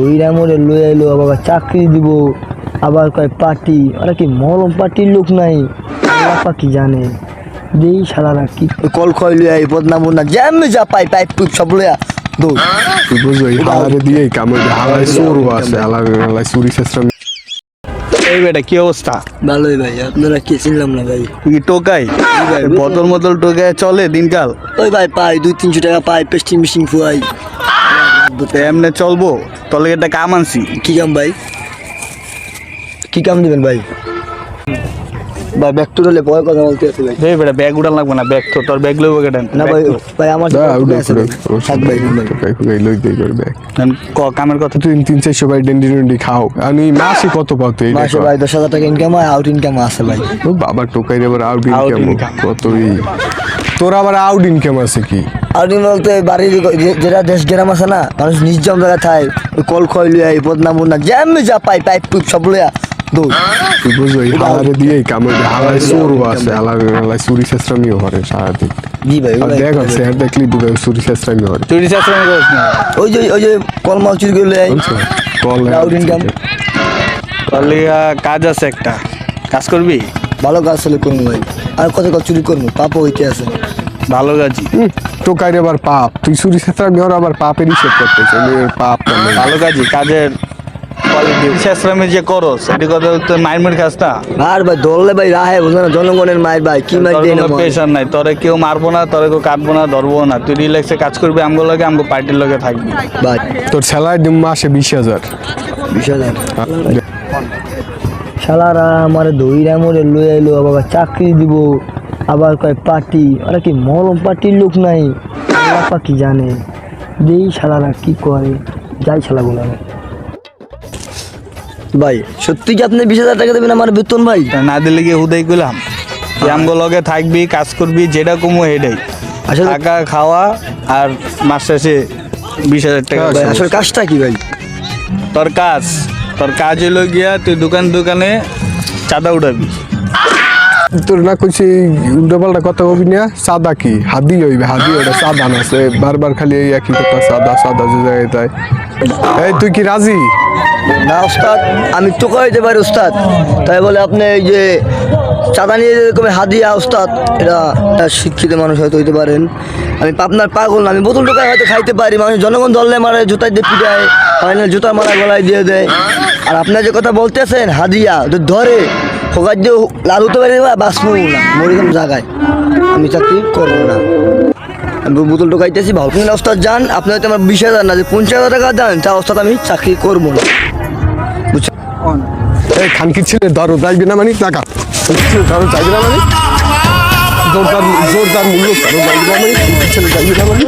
ওইরা মোরে লয়ে এলো আবার চাকরি দিব আবার কয় পার্টি ওরা কি মরম পার্টির লোক নাই? আল্লাহ কি জানে? দেই সারারা কি কল খয় লইয়া এই বদনাম না জ্যামে যা পাই পাইপ টুপ সব লইয়া দৌড়। তুই বুঝলি হালারে দিয়ে কাম হালাই চোরও আছে হালাই হালাই চুরি চেষ্টা এই বেটা কি অবস্থা? ভালোই ভাই আপনারা কি চিনলাম না ভাই? তুই কি টোকাই? ভাই, বোতল মতল টোকায় চলে দিনকাল? ওই ভাই পাই দুই তিনশো টাকা পাই পেস্টিং মিশিং ফুয়াই। এমনি চলবো। তলে একটা কাম আনছি। কি কাম ভাই? কি কাম দিবেন ভাই? ভাই ব্যাগ পরে কথা বলতে আছে ভাই। বেটা ব্যাগ লাগবে না ব্যাগ তো তোর ব্যাগ লইব না ভাই ভাই আমার ব্যাগ আছে ভাই। থাক ভাই ভাই। লই দেই করবে ক কামের কথা তুই? তিন চারশো বাই ডেন্ডি ডেন্ডি খাও। আমি মাসে কত পাও তুই মাসে ভাই দশ হাজার টাকা ইনকাম হয় আউট ইনকাম আছে ভাই। বাবা টোকাই আবার আউট ইনকাম কতই। তোর আবার আউট ইনকাম আছে কি? আউট ইনকাম বলতে বাড়ির যেটা দেশ গ্রাম আছে না মানুষ নির্জম জায়গায় থাকে কল খয় লইয়া এই বদনাম না জ্যামে যা পাই পাইপ টুপ সব দৌড়। তুই হালারে দিয়ে কাম আছে চুরি চেষ্টামিও করে সারাদিন। জি ভাই ওই দেখ আছে আর দেখলি চুরি চেষ্টামি করে। চুরি ওই যে ওই যে কল মাল চুরি করে লইয়া কল আউট ইনকাম কাজ আছে একটা। কাজ করবি? ভালো কাজ চলে করব ভাই। আর কত কত চুরি করব? পাপও হইতে আছে। ভালো কাজই টোকাই আবার পাপ। তুই চুরি চেষ্টামি ওর আবার পাপের হিসেব করতেছে পাপ ভালো কাজই কাজের কোয়ালিটি যে কথা তো খাস না? আর ভাই দৌড়লে ভাই রাহে বুঝো না জনগণের মায়ের ভাই কি দেয় নাই তোরে কেউ মারবো না তোরে কেউ কাটবো না ধরবো না। তুই রিল্যাক্সে কাজ করবি আমগো লগে আমগো পার্টির লগে থাকবি। ভাই। তোর স্যালারি মাসে বিশ হাজার। বিশাল শালারা আমার দইরা মোরে লয়ে এলো আবার চাকরি দিব আবার কয় পার্টি। ওরা কি মরম পার্টির লোক নাই? আল্লাহ কি জানে? দেই শালারা কি করে যাই শালা বলে ভাই সত্যি কি আপনি বিশ হাজার টাকা দেবেন আমার বেতন ভাই? তা না দিলে কি হুদাই করলাম আমগো লগে থাকবি কাজ করবি যেটা কমো হেডাই। আসলে টাকা খাওয়া আর মাস শেষে বিশ হাজার টাকা ভাই আসলে কাজটা কি ভাই? তোর কাজ। তোর কাজ হলো গিয়া তুই দোকান দোকানে চাঁদা উঠাবি। তোর না কইছি পাল্টা কথা হবি না সাদা কি? হাদি হইবে হাদি ওটা সাদা না সে বারবার খালি এই একই কথা সাদা সাদা যে জায়গায় তাই। এই তুই কি রাজি? না ওস্তাদ আমি তো দিতে পারি ওস্তাদ। তাই বলে আপনি এই যে চাঁদা নিয়ে যেরকম হাদিয়া ওস্তাদ এটা একটা শিক্ষিত মানুষ হয়তো হইতে পারেন। আমি আপনার পাগল না আমি বোতল টোকায় হয়তো খাইতে পারি মানুষ জনগণ ধরলে মারে জুতায় দিয়ে পিটায় না জুতার মারা গলায় দিয়ে দেয়। আর আপনার যে কথা বলতেছেন হাদিয়া তো ধরে ফোকার দিয়ে লাল হতে পারি বা বাঁচবো না মরিগম জায়গায় আমি চাকরি করব না আমি বোতল টোকাইতেছি ভালো আপনি ওস্তাদ যান আপনি হয়তো আমার বিশ হাজার না যে পঞ্চাশ হাজার টাকা দেন তা ওস্তাদ আমি চাকরি করব না বুঝছেন এই খানকির ছেলে ধরো যাইবি না মানে টাকা ধরো যাইবি না মানে জোরদার জোরদার মূল্য ধরো যাইবি না মানে ছেলে যাইবি না মানে